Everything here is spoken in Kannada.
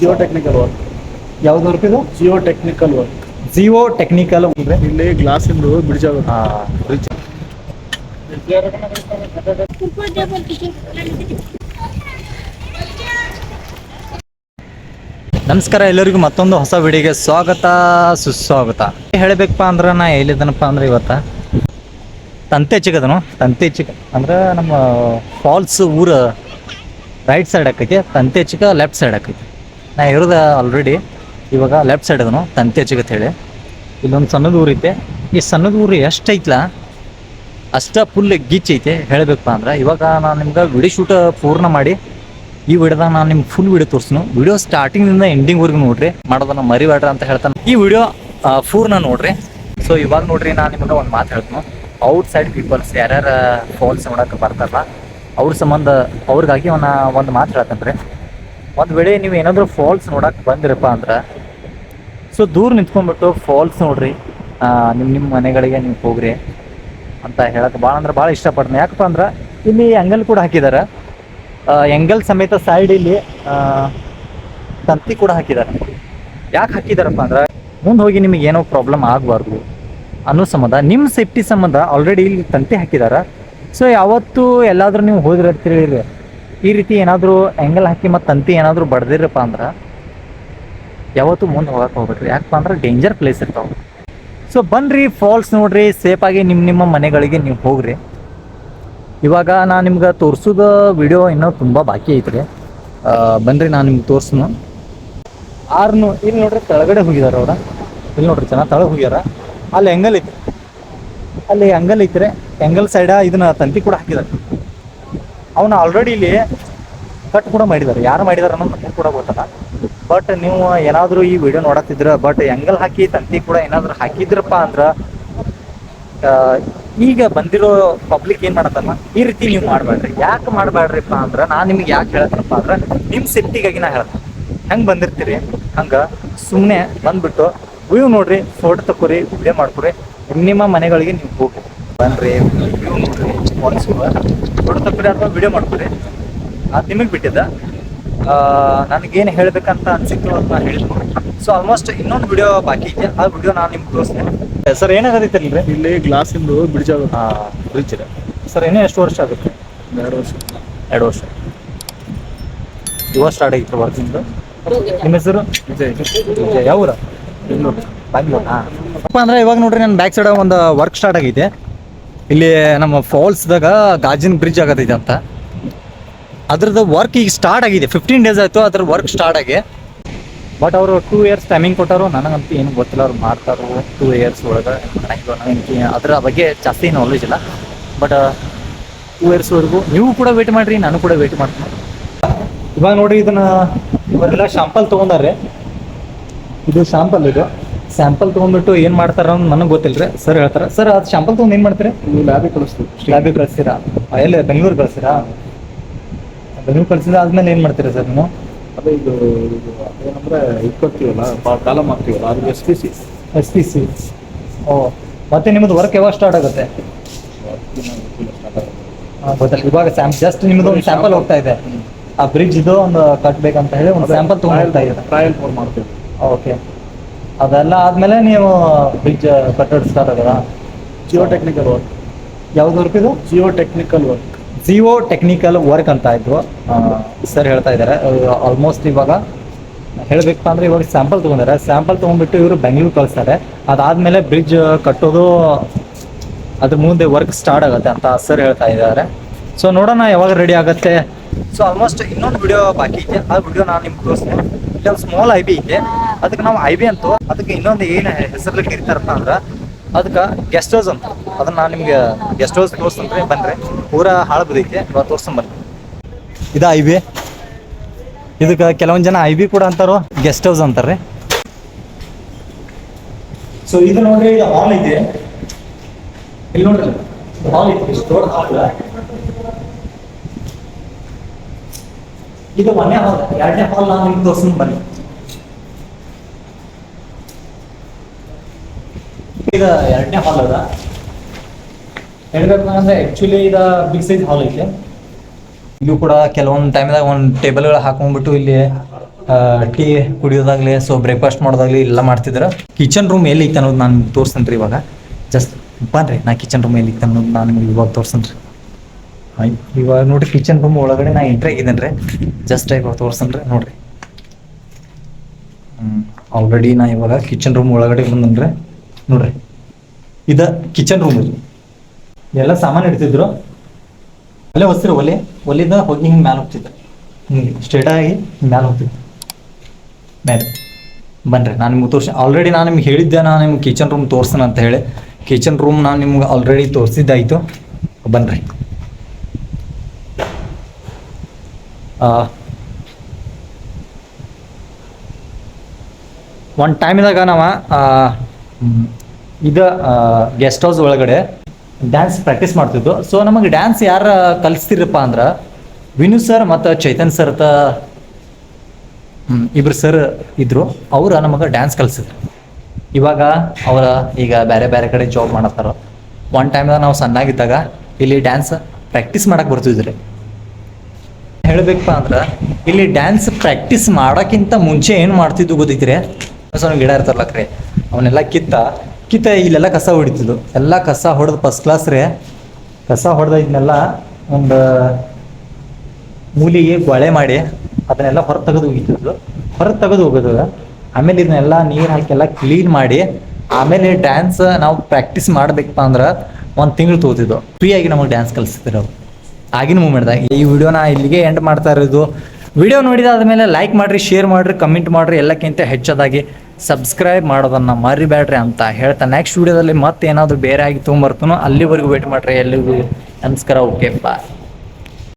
ಜಿಯೋ ಟೆಕ್ನಿಕಲ್ ವರ್ಕ್ ಯಾವ್ದು ವರ್ಕ್ ಇದು? Geo technical work geo technical ಅಂದ್ರೆ? ಇಲ್ಲಿ ಗ್ಲಾಸ್ ಇಂದ ಬ್ರಿಡ್ಜ್ ಆಗುತ್ತೆ. ಬ್ರಿಡ್ಜ್ ನಮಸ್ಕಾರ ಎಲ್ಲರಿಗೂ ಮತ್ತೊಂದು ಹೊಸ ವಿಡಿಯೋಗೆ ಸ್ವಾಗತ ಸುಸ್ವಾಗತ. ಹೇಳಬೇಕಪ್ಪ ಅಂದ್ರೆ ನಾ ಎಲ್ಲಿದ್ದನಪ್ಪ ಅಂದ್ರೆ ಇವತ್ತ? ತಂತೆ ಚಿಕ್ಕದನು ತಂತೆ ಚಿಕ್ಕ. ಅಂದ್ರೆ ನಮ್ಮ ಫಾಲ್ಸ್ ಊರ ರೈಟ್ ಸೈಡ್ ಆಕೈತಿ ತಂತೆ ಚಿಕ್ಕ ಲೆಫ್ಟ್ ಸೈಡ್ ಆಕೈತಿ. ನಾ ಇರೋದ ಆಲ್ರೆಡಿ ಇವಾಗ ಲೆಫ್ಟ್ ಸೈಡ್ ಅದನು, ತಂತೆ ಚಿಗತ್ ಹೇಳಿ. ಇಲ್ಲೊಂದು ಸಣ್ಣದ ಊರು ಐತೆ. ಈ ಸಣ್ಣದ ಊರು ಎಷ್ಟು ಐತ್ಲ ಅಷ್ಟ ಫುಲ್ ಗಿಚ್ ಐತೆ, ಹೇಳಬೇಕಪ್ಪ ಅಂದ್ರೆ. ಇವಾಗ ನಾನು ನಿಮ್ಗೆ ವಿಡಿಯೋ ಶೂಟ್ ಪೂರ್ಣ ಮಾಡಿ, ಈ ವಿಡಿಯೋದಾಗ ನಾನು ನಿಮ್ಗೆ ಫುಲ್ ವಿಡಿಯೋ ತೋರಿಸ್ನು. ವಿಡಿಯೋ ಸ್ಟಾರ್ಟಿಂಗಿಂದ ಎಂಡಿಂಗ್ವರೆಗೂ ನೋಡ್ರಿ, ಮಾಡೋದನ್ನ ಮರಿಬೇಡ್ರ ಅಂತ ಹೇಳ್ತಾನೆ. ಈ ವಿಡಿಯೋ ಪೂರ್ಣ ನೋಡ್ರಿ. ಸೊ ಇವಾಗ ನೋಡ್ರಿ ನಾನು ನಿಮ್ಗೆ ಒಂದು ಮಾತು ಹೇಳ್ತೀನಿ. ಔಟ್ ಸೈಡ್ ಪೀಪಲ್ಸ್ ಯಾರ್ಯಾರು ಫಾಲ್ಸ್ ನೋಡಕ್ಕೆ ಬರ್ತಾರಲ್ಲ, ಅವ್ರ ಸಂಬಂಧ, ಅವ್ರಿಗಾಗಿ ಒಂದು ಒಂದು ಮಾತು ಹೇಳ್ತಾನೆ ರೀ ಒಂದು ವೇಳೆ ನೀವು ಏನಾದರೂ ಫಾಲ್ಸ್ ನೋಡಕ್ಕೆ ಬಂದಿರಪ್ಪ ಅಂದ್ರೆ ಸೊ ದೂರ ನಿಂತ್ಕೊಂಡ್ಬಿಟ್ಟು ಫಾಲ್ಸ್ ನೋಡ್ರಿ. ನಿಮ್ಮ ನಿಮ್ಮ ಮನೆಗಳಿಗೆ ನೀವು ಹೋಗ್ರಿ ಅಂತ ಹೇಳಕ್ಕೆ ಭಾಳ ಅಂದ್ರೆ ಭಾಳ ಇಷ್ಟಪಡ್ತೀನಿ. ಯಾಕಪ್ಪ ಅಂದ್ರೆ, ಇಲ್ಲಿ ಎಂಗಲ್ ಕೂಡ ಹಾಕಿದ್ದಾರೆ ಎಂಗಲ್ ಸಮೇತ ಸೈಡ್ ಇಲ್ಲಿ ತಂತಿ ಕೂಡ ಹಾಕಿದ್ದಾರೆ ಯಾಕೆ ಹಾಕಿದಾರಪ್ಪ ಅಂದ್ರೆ, ಮುಂದೆ ಹೋಗಿ ನಿಮಗೆ ಏನೋ ಪ್ರಾಬ್ಲಮ್ ಆಗಬಾರ್ದು ಅನ್ನೋ ಸಂಬಂಧ. ನಿಮ್ಮ ಸೇಫ್ಟಿ ಸಂಬಂಧ ಆಲ್ರೆಡಿ ಇಲ್ಲಿ ತಂತಿ ಹಾಕಿದ್ದಾರೆ ಸೊ ಯಾವತ್ತು ಎಲ್ಲಾದ್ರೂ ನೀವು ಹೋದಿರ್ತೀರಿ ಈ ರೀತಿ ಏನಾದರೂ ಆ್ಯಂಗಲ್ ಹಾಕಿ ಮತ್ತು ತಂತಿ ಏನಾದರೂ ಬಡ್ದಿರಪ್ಪ ಅಂದ್ರೆ ಯಾವತ್ತೂ ಮುಂದೆ ಹೋಗಕ್ಕೆ ಹೋಗ್ಬೇಕ್ರಿ ಯಾಕಪ್ಪ ಅಂದ್ರೆ ಡೇಂಜರ್ ಪ್ಲೇಸ್ ಇರ್ತಾವೆ. ಸೊ ಬನ್ರಿ ಫಾಲ್ಸ್ ನೋಡ್ರಿ ಸೇಫಾಗಿ ನಿಮ್ಮ ನಿಮ್ಮ ಮನೆಗಳಿಗೆ ನೀವು ಹೋಗ್ರಿ. ಇವಾಗ ನಾನು ನಿಮ್ಗೆ ತೋರಿಸೋದು ವಿಡಿಯೋ ಇನ್ನೂ ತುಂಬ ಬಾಕಿ ಐತ್ರಿ. ಬನ್ರಿ ನಾನು ನಿಮ್ಗೆ ತೋರ್ಸನು. ಆರ್ನು ಇಲ್ಲಿ ನೋಡ್ರಿ ಕೆಳಗಡೆ ಹೋಗಿದಾರ ಅವ್ರ. ಇಲ್ಲಿ ನೋಡ್ರಿ ಚೆನ್ನಾಗಿ ತಳಗೆ ಹೋಗ್ಯಾರ. ಅಲ್ಲಿ ಎಂಗಲ್ ಐತ್ರಿ. ಅಲ್ಲಿ ಎಂಗಲ್ ಐತ್ರಿ. ಎಂಗಲ್ ಸೈಡ ಇದನ್ನ ತಂತಿ ಕೂಡ ಹಾಕಿದಾರೆ. ಅವನ್ನ ಆಲ್ರೆಡಿ ಇಲ್ಲಿ ಕಟ್ ಕೂಡ ಮಾಡಿದ್ದಾರೆ. ಯಾರು ಮಾಡಿದಾರೆ ಅನ್ನೋದು ನಮಗೆ ಕೂಡ ಗೊತ್ತಲ್ಲ. ಬಟ್ ನೀವು ಏನಾದರೂ ಈ ವಿಡಿಯೋ ನೋಡತ್ತಿದ್ರ ಬಟ್ ಎಂಗಲ್ ಹಾಕಿ, ತಂತಿ ಕೂಡ ಏನಾದರೂ ಹಾಕಿದ್ರಪ್ಪ ಅಂದ್ರೆ ಈಗ ಬಂದಿರೋ ಪಬ್ಲಿಕ್ ಏನ್ ಮಾಡತ್ತಲ್ಲ, ಈ ರೀತಿ ನೀವು ಮಾಡಬೇಡ್ರಿ ಯಾಕೆ ಮಾಡಬೇಡ್ರಿಪ್ಪ ಅಂದ್ರೆ, ನಾನು ನಿಮ್ಗೆ ಯಾಕೆ ಹೇಳ್ತೀನಪ್ಪ ಅಂದ್ರೆ ನಿಮ್ಮ ಸೇಫ್ಟಿಗಾಗಿ ನಾ ಹೇಳ್ತೀನಿ. ಹೆಂಗೆ ಬಂದಿರ್ತೀರಿ? ಹಂಗೆ ಸುಮ್ಮನೆ ಬಂದ್ಬಿಟ್ಟು ವ್ಯೂ ನೋಡ್ರಿ ಫೋಟೋ ತಕ್ಕೋರಿ ವಿಡಿಯೋ ಮಾಡ್ಕೊರಿ, ನಿಮ್ಮ ಮನೆಗಳಿಗೆ ನೀವು ಹೋಗಿ ಬನ್ರಿ. ವ್ಯೂ ನೋಡ್ರಿ ಫೋಟೋ ತಗೋರಿ ಅಥವಾ ವಿಡಿಯೋ ಮಾಡ್ಕೊರಿ ಅದು ನಿಮಗೆ ಬಿಟ್ಟಿದ್ದ. ನನಗೇನು ಹೇಳಬೇಕಂತ ಅನ್ಸಿತ್ತು ಅಂತ ಹೇಳಿದ್ರು ಸೊ ಆಲ್ಮೋಸ್ಟ್ ಇನ್ನೊಂದು ವಿಡಿಯೋ ಬಾಕಿ ಇದೆ. ಆ ವಿಡಿಯೋ ನಾನು ನಿಮ್ಗೆ ತೋರಿಸ್ತೇನೆ. ಸರ್ ಅಲ್ರಿ ಇಲ್ಲಿ ಗ್ಲಾಸ್ ಇಂದು ಬ್ರಿಡ್ಜ್ ಆಗುತ್ತೆ. ಬ್ರಿಡ್ಜ್ ಇದೆ. ಸರ್ ಇನ್ನೂ ಎಷ್ಟು ವರ್ಷ ಆಗುತ್ತೆ? ಎರಡು ವರ್ಷ. ಎರಡು ವರ್ಷ. ಇವಾಗ ಸ್ಟಾರ್ಟ್ ಆಗಿತ್ತು ವರ್ಕಿಂಗ್ ನಿಮ್ಮ ಹೆಸರು? ವಿಜಯ್. ವಿಜಯ್ ಯಾವ ಊರ? ಬೆಂಗಳೂರು. ಬ್ಯಾಂಗ್ಳೂರ್ ಅಪ್ಪ ಅಂದ್ರೆ ಇವಾಗ ನೋಡ್ರಿ ನನ್ನ ಬ್ಯಾಕ್ ಸೈಡ್ ಒಂದು ವರ್ಕ್ ಸ್ಟಾರ್ಟ್ ಆಗೈತೆ. ಇಲ್ಲಿ ನಮ್ಮ ಫಾಲ್ಸ್ದಾಗ ಗಾಜಿನ ಬ್ರಿಡ್ಜ್ ಆಗತೈತೆ ಅಂತ. ಅದ್ರದ್ದು ವರ್ಕ್ ಈಗ ಸ್ಟಾರ್ಟ್ ಆಗಿದೆ. ಫಿಫ್ಟೀನ್ ಡೇಸ್ ಆಯ್ತು ಅದ್ರ ವರ್ಕ್ ಸ್ಟಾರ್ಟ್ ಆಗಿ. ಬಟ್ ಅವರು ಟೂ ಇಯರ್ಸ್ ಟೈಮಿಂಗ್ ಕೊಟ್ಟಾರು, ನನಗಂತೂ ಏನು ಗೊತ್ತಿಲ್ಲ ಅವ್ರು ಮಾಡ್ತಾರೋ ಟೂ ಇಯರ್ಸ್ ಒಳಗೆ ಅದರ ಬಗ್ಗೆ ಜಾಸ್ತಿ ನಾಲೆಜ್ ಇಲ್ಲ. ಬಟ್ ಟೂ ಇಯರ್ಸ್ವರೆಗೂ ನೀವು ಕೂಡ ವೇಟ್ ಮಾಡ್ರಿ, ನಾನು ಕೂಡ ವೇಟ್ ಮಾಡ್ತೀನಿ. ಇವಾಗ ನೋಡ್ರಿ ಇದನ್ನ ಇವರೆಲ್ಲ ಶಾಂಪಲ್ ತೊಗೊಂಡಾರೆ. ಇದು ಶಾಂಪಲ್ ಇದು. ಸ್ಯಾಂಪಲ್ ತೊಗೊಂಡ್ಬಿಟ್ಟು ಏನು ಮಾಡ್ತಾರ ಅಂತ ನನಗೆ ಗೊತ್ತಿಲ್ಲ ರೀ ಸರ್ ಹೇಳ್ತಾರೆ ಸರ್ ಅದು ಸ್ಯಾಂಪಲ್ ತೊಗೊಂಡು ಏನು ಮಾಡ್ತೀರಿ? ನೀವು ಲ್ಯಾಬಿಗೆ ಕಳಿಸ್ತೀವಿ. ಲ್ಯಾಬಿಗೆ ಕಳಿಸ್ತೀರಾ? ಎಲ್ಲಿ? ಬೆಂಗಳೂರು ಕಳಿಸ್ತೀರಾ? ಬೆಂಗಳೂರು ಕಳಿಸಿದ್ರೆ ಆದ್ಮೇಲೆ ಏನು ಮಾಡ್ತೀರಾ ಸರ್ ನೀವು? ಅದೇ ಇದು ಇದು ಏನಂದ್ರೆ ಭಾಳ ಕಾಲಮ್ ಹಾಕ್ತೀವಲ್ಲ ಅದು S P C S P C O ಮತ್ತೆ ನಿಮ್ಮದು ವರ್ಕ್ ಯಾವಾಗ ಸ್ಟಾರ್ಟ್ ಆಗುತ್ತೆ? ಗೊತ್ತಿಲ್ಲ. ಇವಾಗ ಸ್ಯಾಂಪ್ ಜಸ್ಟ್ ನಿಮ್ಮದು ಒಂದು ಸ್ಯಾಂಪಲ್ ಹೋಗ್ತಾ ಇದೆ. ಆ ಬ್ರಿಡ್ಜ್ ಇದು ಒಂದು ಕಟ್ಬೇಕಂತ ಹೇಳಿ ಒಂದು ಸ್ಯಾಂಪಲ್ ತೊಗೊಂಡು ಹೋಗ್ತಾ ಇದೆ ಟ್ರಯಲ್ ಫೋರ್ ಮಾಡ್ತೀವಿ. ಓಕೆ ಅದೆಲ್ಲ ಆದ್ಮೇಲೆ ನೀವು ಬ್ರಿಡ್ಜ್ ಕಟ್ಟೋದು ಸ್ಟಾರ್ಟ್ ಆಗದ ಜಿಯೋ ಟೆಕ್ನಿಕಲ್ ವರ್ಕ್ ಯಾವ್ದು ವರ್ಕ್ ಇದು? Jio technical work Jio technical work ಅಂತ ಇದ್ರು. ಸರ್ ಹೇಳ್ತಾ ಇದ್ದಾರೆ. ಆಲ್ಮೋಸ್ಟ್ ಇವಾಗ ಹೇಳಬೇಕು ಅಂದ್ರೆ ಇವಾಗ ಸ್ಯಾಂಪಲ್ ತೊಗೊಂಡಾರೆ ಸ್ಯಾಂಪಲ್ ತಗೊಂಡ್ಬಿಟ್ಟು ಇವರು ಬೆಂಗಳೂರು ಕಳಿಸ್ತಾರೆ. ಅದಾದ್ಮೇಲೆ ಬ್ರಿಡ್ಜ್ ಕಟ್ಟೋದು ಅದ್ರ ಮುಂದೆ ವರ್ಕ್ ಸ್ಟಾರ್ಟ್ ಆಗುತ್ತೆ ಅಂತ ಸರ್ ಹೇಳ್ತಾ ಇದ್ದಾರೆ. ಸೊ ನೋಡೋಣ ಯಾವಾಗ ರೆಡಿ ಆಗುತ್ತೆ. ಸೊ ಆಲ್ಮೋಸ್ಟ್ ಇನ್ನೊಂದು ವಿಡಿಯೋ ಬಾಕಿ ಇದೆ ಆ ವಿಡಿಯೋ ನಾನು ನಿಮ್ಗೆ ತೋರಿಸ್ತೀನಿ. ಒಂದು ಸ್ಮಾಲ್ ಐ ಬಿ ಐತೆ. ಅದಕ್ಕೆ ನಾವು ಐ ಬಿ ಅಂತೂ, ಅದಕ್ಕೆ ಇನ್ನೊಂದು ಏನು ಹೆಸರಲ್ಲಿ ಇರ್ತಾರಪ್ಪ ಅಂದ್ರೆ, ಅದಕ್ಕೆ ಗೆಸ್ಟ್ ಹೌಸ್ ಅಂತ. ಅದನ್ನ ನಾನು ನಿಮ್ಗೆ ಗೆಸ್ಟ್ ಹೌಸ್ ತೋರಿಸ್ತಂದ್ರೆ ಬನ್ರಿ. ಪೂರಾ ಹಾಳು ಬಿದ್ದೈತೆ. ಇವಾಗ ತೋರಿಸ್ಕೊಂಬರ್ರಿ ಇದು ಐ ಬಿ ಇದಕ್ಕೆ ಕೆಲವೊಂದು ಜನ ಐ ಬಿ ಕೂಡ ಅಂತಾರೋ ಗೆಸ್ಟ್ ಹೌಸ್ ಅಂತಾರೆ ಸೊ ಇದು ನೋಡ್ರಿ, ಇದು ಹಾಲ್ ಇದೆ ಇಲ್ಲಿ ನೋಡ್ರಿ. ಹಾಲ್ ಇದೆ ದೊಡ್ಡ ಹಾಲ್ ಇದು ಒಂದೇ ಹಾಲ್ ಎರಡನೇ ಹಾಲ್ ನಾನು ನಿಮ್ಗೆ ತೋರಿಸ್ತೀನಿ ಬನ್ನಿ. ಇದು ಎರಡನೇ ಹಾಲ್ ಅದ. ಹೇಳ್ಬೇಕು ಅಂದ್ರೆ ಆಕ್ಚುಲಿ ಇದು ಬಿಗ್ ಸೈಜ್ ಹಾಲ್ ಐತೆ. ಇಲ್ಲೂ ಕೂಡ ಕೆಲವೊಂದು ಟೈಮ್ದಾಗ ಒಂದು ಟೇಬಲ್ಗಳು ಹಾಕೊಂಡ್ಬಿಟ್ಟು ಇಲ್ಲಿ ಟೀ ಕುಡಿಯೋದಾಗ್ಲಿ ಸೊ ಬ್ರೇಕ್ಫಾಸ್ಟ್ ಮಾಡೋದಾಗ್ಲಿ ಎಲ್ಲ ಮಾಡ್ತಿದ್ರು. ಕಿಚನ್ ರೂಮ್ ಎಲ್ಲಿ ಐತೆ ಅನ್ನೋದು ನಾನು ತೋರಿಸ್ತೇನೆ ರೀ ಇವಾಗ. ಜಸ್ಟ್ ಬನ್ರಿ, ನಾ ಕಿಚನ್ ರೂಮ್ ಎಲ್ಲಿ ಐತೆ ಅನ್ನೋದು ನಾನು ಇವಾಗ ತೋರಿಸ್ತೇನೆ ರೀ ಇವಾಗ ನೋಡ್ರಿ ಕಿಚನ್ ರೂಮ್ ಒಳಗಡೆ ನಾ ಎಂಟ್ರಿ ಆಗಿದ್ದೇನೆ ರೀ ಜಸ್ಟ್ ಇವಾಗ ತೋರ್ಸನ್ರಿ, ನೋಡ್ರಿ. ಆಲ್ರೆಡಿ ನಾ ಇವಾಗ ಕಿಚನ್ ರೂಮ್ ಒಳಗಡೆ ಬಂದನ್ರಿ. ನೋಡ್ರಿ, ಇದ ಕಿಚನ್ ರೂಮ್ ಇದು. ಎಲ್ಲ ಸಾಮಾನು ಇಡ್ತಿದ್ರು. ಅಲ್ಲೇ ಹೊಸ್ತಿರು ಒಲೆ, ಒಲಿದ ಹೋಗಿ ಹಿಂಗೆ ಮ್ಯಾಲೆ ಹೋಗ್ತಿದ್ದೆ ಹಿಂಗೆ ಸ್ಟ್ರೇಟ್ ಆಗಿ ಮ್ಯಾಲೆ ಹೋಗ್ತಿದ್ದೆ ಮ್ಯಾಲೆ. ಬನ್ರಿ, ನಾನು ನಿಮ್ಗೆ ತೋರಿಸಿ ಆಲ್ರೆಡಿ ನಾನು ನಿಮ್ಗೆ ಹೇಳಿದ್ದೆ, ನಾನು ನಿಮ್ಗೆ ಕಿಚನ್ ರೂಮ್ ತೋರಿಸ್ತಾನೆ ಅಂತ ಹೇಳಿ. ಕಿಚನ್ ರೂಮ್ ನಾನು ನಿಮ್ಗೆ ಆಲ್ರೆಡಿ ತೋರಿಸಿದ್ದಾಯಿತು. ಬನ್ರಿ. ಒಂದು ಟೈಮಿನಾಗ ನಾವು ಇದು ಗೆಸ್ಟ್ ಹೌಸ್ ಒಳಗಡೆ ಡ್ಯಾನ್ಸ್ ಪ್ರಾಕ್ಟೀಸ್ ಮಾಡ್ತಿದ್ದು ಸೊ ನಮಗೆ ಡ್ಯಾನ್ಸ್ ಯಾರು ಕಲಿಸ್ತಿರಪ್ಪ ಅಂದ್ರೆ ವಿನು ಸರ್ ಮತ್ತು ಚೈತನ್ ಸರ್ ಅಂತ ಇಬ್ಬರು ಸರ್ ಇದ್ರು. ಅವರು ನಮಗೆ ಡ್ಯಾನ್ಸ್ ಕಲಿಸಿದ್ರು. ಇವಾಗ ಅವರ ಈಗ ಬೇರೆ ಬೇರೆ ಕಡೆ ಜಾಬ್ ಮಾಡತ್ತಾರ. ಒನ್ ಟೈಮ್ದಾಗ ನಾವು ಸಣ್ಣಾಗಿದ್ದಾಗ ಇಲ್ಲಿ ಡ್ಯಾನ್ಸ್ ಪ್ರಾಕ್ಟೀಸ್ ಮಾಡಕ್ಕೆ ಬರ್ತಿದ್ರಿ ಹೇಳ್ಬೇಕಪ್ಪ ಅಂದ್ರೆ, ಇಲ್ಲಿ ಡ್ಯಾನ್ಸ್ ಪ್ರಾಕ್ಟೀಸ್ ಮಾಡೋಕ್ಕಿಂತ ಮುಂಚೆ ಏನು ಮಾಡ್ತಿದ್ದು ಗೊತ್ತಿದ್ರೆ ಸ್ವಲ್ಪ ಗಿಡ ಇರ್ತಾರಲ್ಲ ಕ್ರೆ, ಅವನ್ನೆಲ್ಲ ಕಿತ್ತ ಕಿತ್ತ ಇಲ್ಲೆಲ್ಲ ಕಸ ಹೊಡಿತಿದ್ದು ಎಲ್ಲ ಕಸ ಹೊಡೆದು ಫಸ್ಟ್ ಕ್ಲಾಸ್ ರೀ. ಕಸ ಹೊಡೆದ ಇದನ್ನೆಲ್ಲ ಒಂದು ಮೂಲಿಗೆ ಗೊಳೆ ಮಾಡಿ ಅದನ್ನೆಲ್ಲ ಹೊರ ತೆಗೆದು ಹೋಗಿದ್ದು ಹೊರಗೆ ತೆಗೆದು ಹೋಗೋದು ಆಮೇಲೆ ಇದನ್ನೆಲ್ಲ ನೀರು ಹಾಕಿ ಎಲ್ಲ ಕ್ಲೀನ್ ಮಾಡಿ, ಆಮೇಲೆ ಡ್ಯಾನ್ಸ್ ನಾವು ಪ್ರಾಕ್ಟೀಸ್ ಮಾಡ್ಬೇಕಪ್ಪ ಅಂದ್ರೆ ಒಂದು ತಿಂಗಳು ತೋತಿದ್ದು ಫ್ರೀಯಾಗಿ ನಮಗೆ ಡ್ಯಾನ್ಸ್ ಕಲಿಸ್ತಿದ್ರು ಅವ್ರು. ಆಗಿನ ಮೂಮೆಂಟ್ದಾಗ ಈ ವಿಡಿಯೋನ ಇಲ್ಲಿಗೆ ಎಂಡ್ ಮಾಡ್ತಾ ಇರೋದು. ವಿಡಿಯೋ ನೋಡಿದಾದ್ಮೇಲೆ ಲೈಕ್ ಮಾಡಿರಿ ಶೇರ್ ಮಾಡಿರಿ ಕಮೆಂಟ್ ಮಾಡಿರಿ, ಎಲ್ಲಕ್ಕಿಂತ ಹೆಚ್ಚದಾಗಿ ಸಬ್ಸ್ಕ್ರೈಬ್ ಮಾಡೋದನ್ನು ಮರಿಬೇಡ್ರಿ ಅಂತ ಹೇಳ್ತಾ ನೆಕ್ಸ್ಟ್ ವಿಡಿಯೋದಲ್ಲಿ ಮತ್ತೆ ಏನಾದರೂ ಬೇರೆ ಆಗಿ ತೊಗೊಂಬರ್ತಾನೋ. ಅಲ್ಲಿವರೆಗೂ ವೇಟ್ ಮಾಡಿರಿ. ಎಲ್ಲಿಗೂ ನಮಸ್ಕಾರ. Okay bye